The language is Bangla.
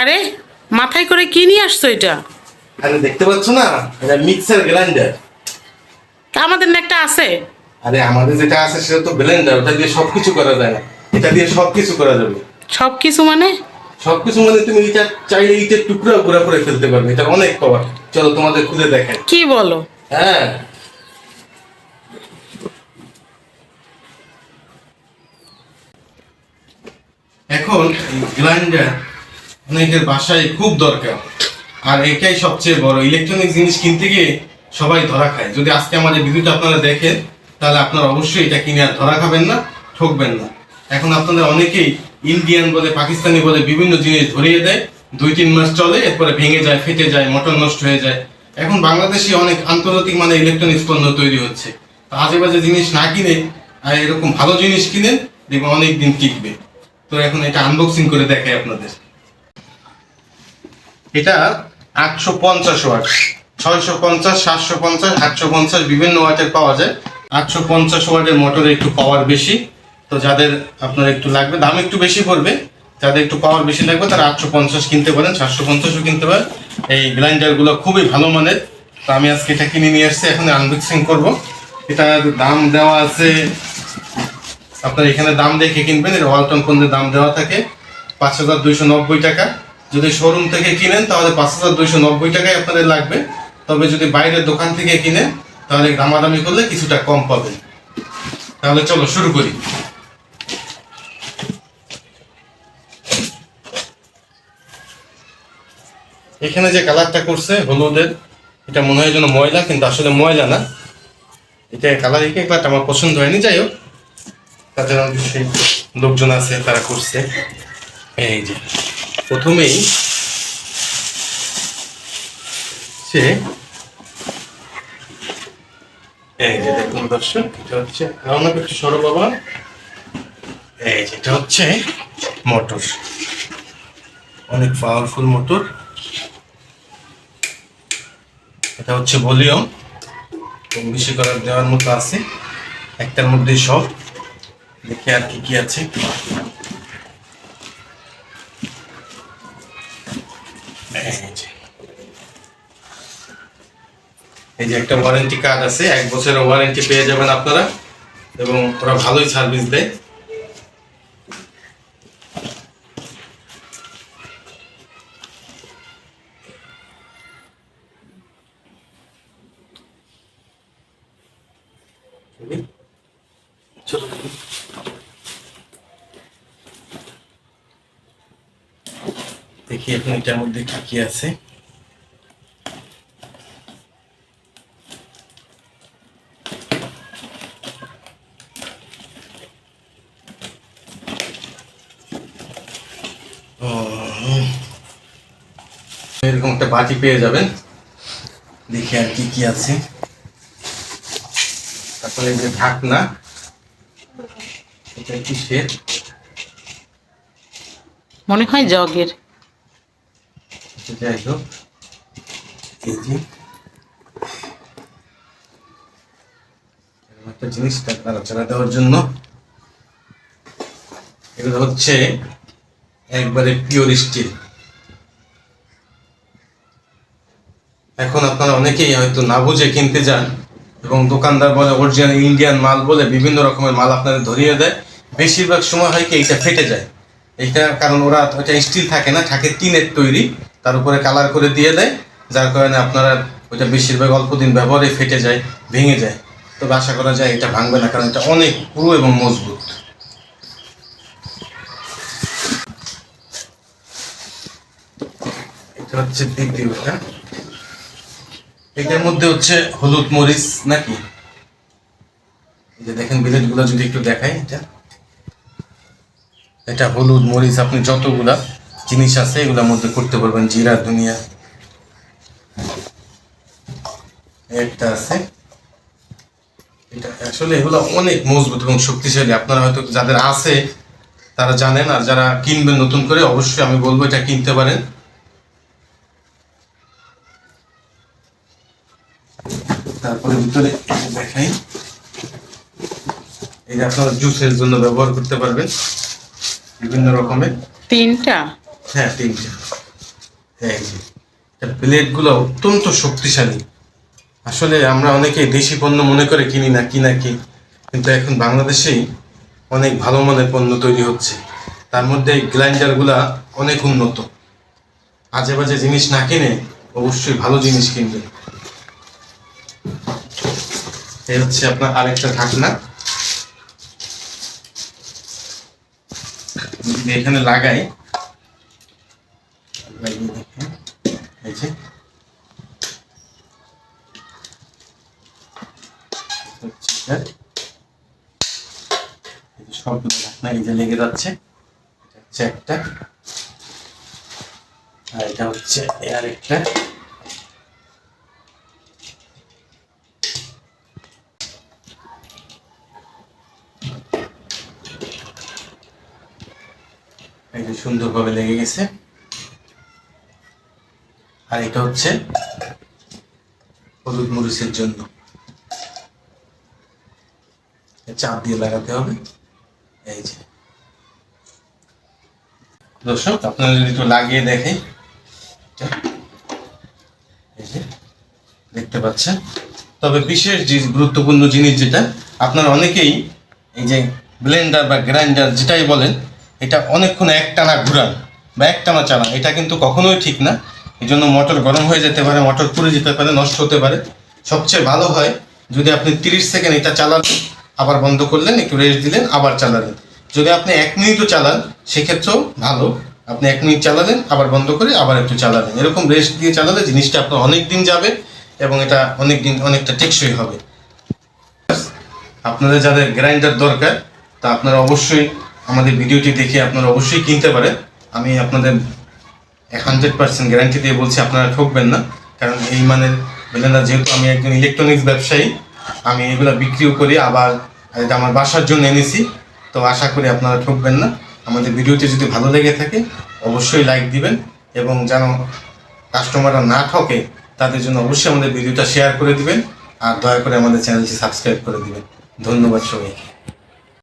আরে মাথায় করে কি নিয়ে আসছো এটা? আরে দেখতে পাচ্ছ না? এটা মিক্সার গ্রাইন্ডার। তা আমাদের না একটা আছে? আরে আমাদের যেটা আছে সেটা তো ব্লেন্ডার ওটা দিয়ে সবকিছু করা যায় না। এটা দিয়ে সবকিছু করা যাবে। সব কিছু মানে? সবকিছু মানে তুমি এটা চাইলে ইটের টুকরা গুঁড়া করে ফেলতে পারবে। এটা অনেক পাওয়ার চলো তোমাদের খুলে দেখাই। কি বলো? হ্যাঁ। এখন গ্রাইন্ডার অনেকের বাসায় খুব দরকার। আর এটাই সবচেয়ে বড়। ইলেকট্রনিক জিনিস কিনতে গিয়ে সবাই ধরা খায়। যদি আজকে আমাদের ভিডিওটা আপনারা দেখেন, তাহলে আপনারা অবশ্যই এটা কিনে আর ধরা খাবেন না, ঠকবেন না। এখন আপনাদের অনেকেই ইন্ডিয়ান বলে, পাকিস্তানি বলে বিভিন্ন জিনিস ধরিয়ে দেয়। দুই, তিন মাস চলে, এরপরে ভেঙে যায়, ফেটে যায়, মোটর নষ্ট হয়ে যায়। এখন বাংলাদেশে অনেক আন্তর্জাতিক মানে ইলেকট্রনিক্স পণ্য তৈরি হচ্ছে। আজে বাজে জিনিস না কিনে এরকম ভালো জিনিস কিনেন, দেখবেন অনেক দিন টিকবে। তো এখন এটা আনবক্সিং করে দেখাই আপনাদের। এটা আটশো পঞ্চাশ ওয়াট। ছয়শো পঞ্চাশ, সাতশো পঞ্চাশ, আটশো পঞ্চাশ বিভিন্ন ওয়াটের পাওয়া যায়। আটশো পঞ্চাশ ওয়াটের মোটরে একটু পাওয়ার বেশি। তো যাদের আপনার একটু লাগবে, দাম একটু বেশি পড়বে। যাদের একটু পাওয়ার বেশি লাগবে, তারা আটশো পঞ্চাশ কিনতে পারেন, সাতশো পঞ্চাশও কিনতে পারেন। এই গ্রাইন্ডারগুলো খুবই ভালো মানের। তো আমি আজকে এটা কিনে নিয়ে আসছি, এখন আনবক্সিং করব। এটা দাম দেওয়া আছে, আপনার এখানে দাম দেখে কিনবেন, এর ওয়ালটন পণ্যের দাম দেওয়া থাকে পাঁচ হাজার দুইশো নব্বই টাকা। যদি শোরুম থেকে কিনেন, তাহলে পাঁচ হাজার দুইশো নব্বই টাকায় আপনাদের লাগবে। তবে যদি বাইরের দোকান থেকে কিনেন, তাহলে দামাদামি করলে কিছুটা কম পাবেন। তাহলে চলো, শুরু করি। এখানে যে কালারটা করছে, হলুদের, এটা মনে হয় যেন ময়লা, কিন্তু আসলে ময়লা না। এটা কালার এই কালারটা আমার পছন্দ হয়নি, যাই হোক। তাদের লোকজন আছে, তারা করছে। এই যে। প্রথমেই সে এই যে দেখুন দর্শক, এটা হচ্ছে রওনা একটু সরো বাবা। এই যে এটা হচ্ছে মোটর। অনেক পাওয়ারফুল মোটর এটা হচ্ছে ভলিউম। কম বেশি করার দেওয়ার মতো আছে। একটার মধ্যে সব। দেখি আর কি কি আছে। এই যে একটা ওয়ারেন্টি কার্ড আছে, এক বছরের ওয়ারেন্টি পেয়ে যাবেন আপনারা, এবং ওরা ভালোই সার্ভিস দেয়। দেখি এখন এটার মধ্যে কি কি আছে। এরকম একটা বাটি পেয়ে যাবেন। দেখি আর কি কি আছে। তারপরে যে ঢাকনা এটা কিসের মনে হয় জগের। যাই হোক। একটা জিনিসটা নাড়াচাড়া দেওয়ার জন্য। এগুলো হচ্ছে একবারে পিওর স্টিল এখন আপনারা অনেকেই হয়তো না বুঝে কিনতে যান এবং দোকানদার বলে অরিজিনাল ইন্ডিয়ান মাল বলে বিভিন্ন রকমের মাল আপনাদের ধরিয়ে দেয়। বেশিরভাগ সময় হয় কি এইটা ফেটে যায়। এইটা কারণ ওরা ওইটা স্টিল থাকে না, থাকে টিনের তৈরি, তার উপরে কালার করে দিয়ে দেয়, যার কারণে আপনারা ওইটা বেশিরভাগ অল্প দিন ব্যবহারে ফেটে যায়, ভেঙে যায়। তবে আশা করা যায় এটা ভাঙবে না, কারণ এটা অনেক পুরো এবং মজবুত। এটা হচ্ছে দ্বিতীয়টা এটার মধ্যে হচ্ছে হলুদ মরিচ নাকি? দেখেন বিলেটগুলো যদি একটু দেখাই এটা। এটা হলুদ মরিচ, আপনি যতগুলা জিনিস আছে এগুলোর মধ্যে করতে পারবেন, জিরা, ধনিয়া। একটা আছে। এটা আসলে এগুলো অনেক মজবুত এবং শক্তিশালী। আপনারা হয়তো যাদের আছে, তারা জানেন, আর যারা কিনবেন নতুন করে, অবশ্যই আমি বলব এটা কিনতে পারেন। তারপরে ভিতরে দেখাই। যে আপনারা জুসের জন্য ব্যবহার করতে পারবেন বিভিন্ন রকমের। তিনটা? হ্যাঁ তিনটে। এই যে এটা প্লেটগুলো অত্যন্ত শক্তিশালী। আসলে আমরা অনেকে দেশি পণ্য মনে করে কিনি না কি না কি কিন্তু এখন বাংলাদেশেই অনেক ভালো মানের পণ্য তৈরি হচ্ছে। তার মধ্যে এই গ্রাইন্ডারগুলা অনেক উন্নত। আজে বাজে জিনিস না কিনে অবশ্যই ভালো জিনিস কিনবেন। এই হচ্ছে আপনার আরেকটা ঢাকনা। যদি এখানে লাগাই। এই যে। সবগুলো লেগে যাচ্ছে। একটা। আর এটা হচ্ছে এই আরেকটা। সুন্দরভাবে লেগে গেছে। আর এটা হচ্ছে হলুদ মরিচের জন্য। চাপ দিয়ে লাগাতে হবে। এই যে। দর্শক আপনারা যদি একটু লাগিয়ে এটা, এই যে দেখতে পাচ্ছেন। তবে বিশেষ যে গুরুত্বপূর্ণ জিনিস যেটা আপনারা অনেকেই এই যে ব্লেন্ডার বা গ্রাইন্ডার যেটাই বলেন এটা অনেকক্ষণ একটানা ঘুরান বা একটানা চালান। এটা কিন্তু কখনোই ঠিক না। এই জন্য মোটর গরম হয়ে যেতে পারে, মোটর পুড়ে যেতে পারে, নষ্ট হতে পারে। সবচেয়ে ভালো হয় যদি আপনি তিরিশ সেকেন্ড এটা চালালেন আবার বন্ধ করলেন, একটু রেস্ট দিলেন, আবার চালালেন। যদি আপনি এক মিনিটও চালান, সেক্ষেত্রেও ভালো। আপনি এক মিনিট চালালেন, আবার বন্ধ করে আবার একটু চালালেন। এরকম রেস্ট দিয়ে চালালে জিনিসটা আপনার অনেক দিন যাবে এবং এটা অনেক দিন অনেকটা টেকসই হবে। আপনাদের যাদের গ্রাইন্ডার দরকার, তা আপনারা অবশ্যই আমাদের ভিডিওটি দেখে আপনারা অবশ্যই কিনতে পারেন। আমি আপনাদের এক হান্ড্রেড পার্সেন্ট গ্যারান্টি দিয়ে বলছি, আপনারা ঠকবেন না। কারণ এই মানের ব্লেন্ডার যেহেতু আমি একজন ইলেকট্রনিক্স ব্যবসায়ী, আমি এগুলো বিক্রিও করি, আবার আমার বাসার জন্য এনেছি। তো আশা করি আপনারা ঠকবেন না। আমাদের ভিডিওটি যদি ভালো লেগে থাকে, অবশ্যই লাইক দিবেন এবং যেন কাস্টমাররা না ঠকে, তাদের জন্য অবশ্যই আমাদের ভিডিওটা শেয়ার করে দিবেন। আর দয়া করে আমাদের চ্যানেলটি সাবস্ক্রাইব করে দিবেন। ধন্যবাদ সবাইকে।